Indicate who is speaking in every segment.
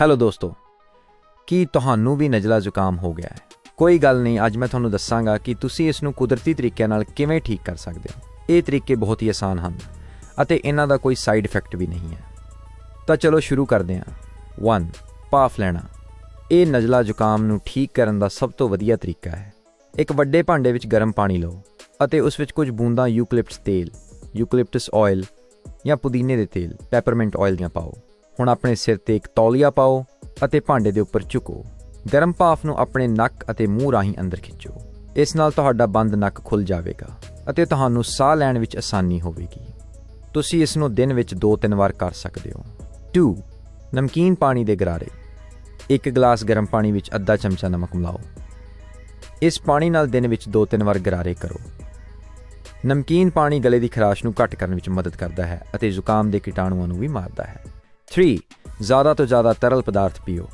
Speaker 1: Hello ਦੋਸਤੋ, ਕੀ ਤੁਹਾਨੂੰ ਵੀ ਨਜ਼ਲਾ ਜ਼ੁਕਾਮ ਹੋ ਗਿਆ ਹੈ? ਕੋਈ ਗੱਲ ਨਹੀਂ, ਅੱਜ ਮੈਂ ਤੁਹਾਨੂੰ ਦੱਸਾਂਗਾ ਕਿ ਤੁਸੀਂ ਇਸ ਨੂੰ ਕੁਦਰਤੀ ਤਰੀਕਿਆਂ ਨਾਲ ਕਿਵੇਂ ਠੀਕ ਕਰ ਸਕਦੇ ਹੋ। ਇਹ ਤਰੀਕੇ ਬਹੁਤ ਹੀ ਆਸਾਨ ਹਨ ਅਤੇ ਇਹਨਾਂ ਦਾ ਕੋਈ ਸਾਈਡ ਇਫੈਕਟ ਵੀ ਨਹੀਂ ਹੈ। ਤਾਂ ਚਲੋ ਸ਼ੁਰੂ ਕਰਦੇ ਹਾਂ। 1 ਭਾਫ ਲੈਣਾ। ਇਹ ਨਜ਼ਲਾ ਜ਼ੁਕਾਮ ਨੂੰ ਠੀਕ ਕਰਨ ਦਾ ਸਭ ਤੋਂ ਵਧੀਆ ਤਰੀਕਾ ਹੈ। ਇੱਕ ਵੱਡੇ ਭਾਂਡੇ ਵਿੱਚ ਗਰਮ ਪਾਣੀ ਲਓ ਅਤੇ ਉਸ ਵਿੱਚ ਕੁਝ ਬੂੰਦਾਂ ਯੂਕਲਿਪਟਸ ਤੇਲ ਯੂਕਲਿਪਟਸ ਆਇਲ ਜਾਂ ਪੁਦੀਨੇ ਦੇ ਤੇਲ ਪੈਪਰਮੈਂਟ ਆਇਲ ਦੀਆਂ ਪਾਓ। ਹੁਣ ਆਪਣੇ ਸਿਰ ਤੇ ਇੱਕ ਤੌਲੀਆ ਪਾਓ ਅਤੇ ਭਾਂਡੇ ਦੇ ਉੱਪਰ ਝੁਕੋ ਗਰਮ ਭਾਫ ਨੂੰ ਆਪਣੇ ਨੱਕ ਅਤੇ ਮੂੰਹ ਰਾਹੀਂ ਅੰਦਰ ਖਿੱਚੋ। ਇਸ ਨਾਲ ਤੁਹਾਡਾ ਬੰਦ ਨੱਕ ਖੁੱਲ ਜਾਵੇਗਾ ਅਤੇ ਤੁਹਾਨੂੰ ਸਾਹ ਲੈਣ ਵਿੱਚ ਆਸਾਨੀ ਹੋਵੇਗੀ। ਤੁਸੀਂ ਇਸ ਨੂੰ ਦਿਨ ਵਿੱਚ 2-3 ਵਾਰ ਕਰ ਸਕਦੇ ਹੋ। 2 ਨਮਕੀਨ ਪਾਣੀ ਦੇ ਗਰਾਰੇ। ਇੱਕ ਗਲਾਸ ਗਰਮ ਪਾਣੀ ਵਿੱਚ ਅੱਧਾ ਚਮਚਾ ਨਮਕ ਮਿਲਾਓ। ਇਸ ਪਾਣੀ ਨਾਲ ਦਿਨ ਵਿੱਚ 2-3 ਵਾਰ ਗਰਾਰੇ ਕਰੋ। ਨਮਕੀਨ ਪਾਣੀ ਗਲੇ ਦੀ ਖਰਾਸ਼ ਨੂੰ ਘੱਟ ਕਰਨ ਵਿੱਚ ਮਦਦ ਕਰਦਾ ਹੈ ਅਤੇ ਜ਼ੁਕਾਮ ਦੇ ਕੀਟਾਣੂਆਂ ਨੂੰ ਵੀ ਮਾਰਦਾ ਹੈ। 3 ਜ਼ਿਆਦਾ ਤੋਂ ਜ਼ਿਆਦਾ ਤਰਲ ਪਦਾਰਥ ਪੀਓ।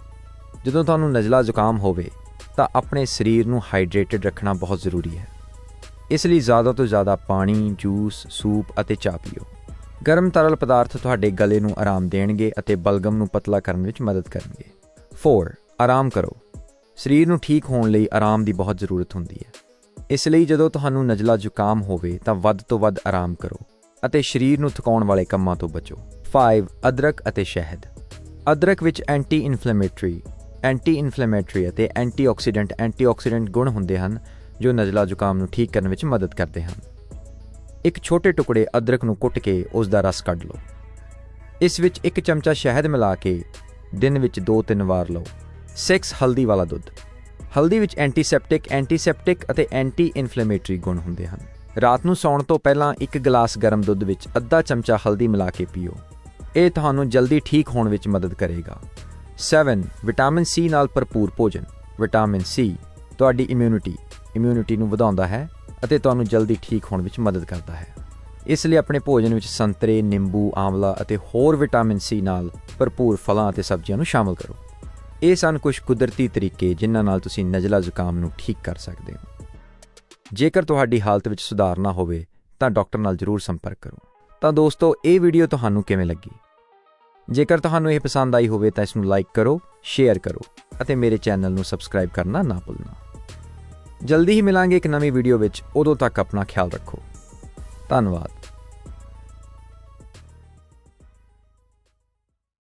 Speaker 1: ਜਦੋਂ ਤੁਹਾਨੂੰ ਨਜ਼ਲਾ ਜ਼ੁਕਾਮ ਹੋਵੇ, ਤਾਂ ਆਪਣੇ ਸਰੀਰ ਨੂੰ ਹਾਈਡਰੇਟਡ ਰੱਖਣਾ ਬਹੁਤ ਜ਼ਰੂਰੀ ਹੈ। ਇਸ ਲਈ ਜ਼ਿਆਦਾ ਤੋਂ ਜ਼ਿਆਦਾ ਪਾਣੀ, ਜੂਸ, ਸੂਪ ਅਤੇ ਚਾਹ ਪੀਓ। ਗਰਮ ਤਰਲ ਪਦਾਰਥ ਤੁਹਾਡੇ ਗਲੇ ਨੂੰ ਆਰਾਮ ਦੇਣਗੇ ਅਤੇ ਬਲਗਮ ਨੂੰ ਪਤਲਾ ਕਰਨ ਵਿੱਚ ਮਦਦ ਕਰਨਗੇ। 4 ਆਰਾਮ ਕਰੋ। ਸਰੀਰ ਨੂੰ ਠੀਕ ਹੋਣ ਲਈ ਆਰਾਮ ਦੀ ਬਹੁਤ ਜ਼ਰੂਰਤ ਹੁੰਦੀ ਹੈ। ਇਸ ਲਈ ਜਦੋਂ ਤੁਹਾਨੂੰ ਨਜ਼ਲਾ ਜ਼ੁਕਾਮ ਹੋਵੇ, ਤਾਂ ਵੱਧ ਤੋਂ ਵੱਧ ਆਰਾਮ ਕਰੋ। ਅਤੇ ਸਰੀਰ ਨੂੰ ਥਕਾਉਣ ਵਾਲੇ ਕੰਮਾਂ ਤੋਂ ਬਚੋ। 5 ਅਦਰਕ ਅਤੇ ਸ਼ਹਿਦ। ਅਦਰਕ ਵਿੱਚ ਐਂਟੀ ਇਨਫਲੇਮੇਟਰੀ ਐਂਟੀ ਇਨਫਲੇਮੇਟਰੀ ਅਤੇ ਐਂਟੀਆਕਸੀਡੈਂਟ ਐਂਟੀਆਕਸੀਡੈਂਟ ਗੁਣ ਹੁੰਦੇ ਹਨ, ਜੋ ਨਜ਼ਲਾ ਜ਼ੁਕਾਮ ਨੂੰ ਠੀਕ ਕਰਨ ਵਿੱਚ ਮਦਦ ਕਰਦੇ ਹਨ। ਇੱਕ ਛੋਟੇ ਟੁਕੜੇ ਅਦਰਕ ਨੂੰ ਕੁੱਟ ਕੇ ਉਸ ਦਾ ਰਸ ਕੱਢ ਲਓ। ਇਸ ਵਿੱਚ ਇੱਕ ਚਮਚਾ ਸ਼ਹਿਦ ਮਿਲਾ ਕੇ ਦਿਨ ਵਿੱਚ 2-3 ਵਾਰ ਲਓ। 6 ਹਲਦੀ ਵਾਲਾ ਦੁੱਧ। ਹਲਦੀ ਵਿੱਚ ਐਂਟੀਸੈਪਟਿਕ ਐਂਟੀਸੈਪਟਿਕ ਅਤੇ ਐਂਟੀ ਇਨਫਲੇਮੇਟਰੀ ਗੁਣ ਹੁੰਦੇ ਹਨ। ਰਾਤ ਨੂੰ ਸੌਣ ਤੋਂ ਪਹਿਲਾਂ ਇੱਕ ਗਲਾਸ ਗਰਮ ਦੁੱਧ ਵਿੱਚ ਅੱਧਾ ਚਮਚਾ ਹਲਦੀ ਮਿਲਾ ਕੇ ਪੀਓ। ਇਹ ਤੁਹਾਨੂੰ ਜਲਦੀ ਠੀਕ ਹੋਣ ਵਿੱਚ ਮਦਦ ਕਰੇਗਾ। 7 ਵਿਟਾਮਿਨ ਸੀ ਨਾਲ ਭਰਪੂਰ ਭੋਜਨ। ਵਿਟਾਮਿਨ ਸੀ ਤੁਹਾਡੀ ਇਮਿਊਨਿਟੀ ਇਮਿਊਨਿਟੀ ਨੂੰ ਵਧਾਉਂਦਾ ਹੈ ਅਤੇ ਤੁਹਾਨੂੰ ਜਲਦੀ ਠੀਕ ਹੋਣ ਵਿੱਚ ਮਦਦ ਕਰਦਾ ਹੈ। ਇਸ ਲਈ ਆਪਣੇ ਭੋਜਨ ਵਿੱਚ ਸੰਤਰੇ, ਨਿੰਬੂ, ਆਂਵਲਾ ਅਤੇ ਹੋਰ ਵਿਟਾਮਿਨ ਸੀ ਨਾਲ ਭਰਪੂਰ ਫਲਾਂ ਅਤੇ ਸਬਜ਼ੀਆਂ ਨੂੰ ਸ਼ਾਮਲ ਕਰੋ। ਇਹ ਸਨ ਕੁਝ ਕੁਦਰਤੀ ਤਰੀਕੇ ਜਿਨ੍ਹਾਂ ਨਾਲ ਤੁਸੀਂ ਨਜ਼ਲਾ ਜ਼ੁਕਾਮ ਨੂੰ ਠੀਕ ਕਰ ਸਕਦੇ ਹੋ। ਜੇਕਰ ਤੁਹਾਡੀ ਹਾਲਤ ਵਿੱਚ ਸੁਧਾਰ ਨਾ ਹੋਵੇ, ਤਾਂ ਡਾਕਟਰ ਨਾਲ ਜ਼ਰੂਰ ਸੰਪਰਕ ਕਰੋ। ਤਾਂ ਦੋਸਤੋ, ਇਹ ਵੀਡੀਓ ਤੁਹਾਨੂੰ ਕਿਵੇਂ ਲੱਗੀ? ਜੇਕਰ ਤੁਹਾਨੂੰ ਇਹ ਪਸੰਦ ਆਈ ਹੋਵੇ, ਤਾਂ ਇਸ ਨੂੰ ਲਾਈਕ ਕਰੋ, ਸ਼ੇਅਰ ਕਰੋ ਅਤੇ ਮੇਰੇ ਚੈਨਲ ਨੂੰ ਸਬਸਕ੍ਰਾਈਬ ਕਰਨਾ ਨਾ ਭੁੱਲਣਾ। ਜਲਦੀ ਹੀ ਮਿਲਾਂਗੇ ਇੱਕ ਨਵੀਂ ਵੀਡੀਓ ਵਿੱਚ। ਉਦੋਂ ਤੱਕ ਆਪਣਾ ਖਿਆਲ ਰੱਖੋ। ਧੰਨਵਾਦ।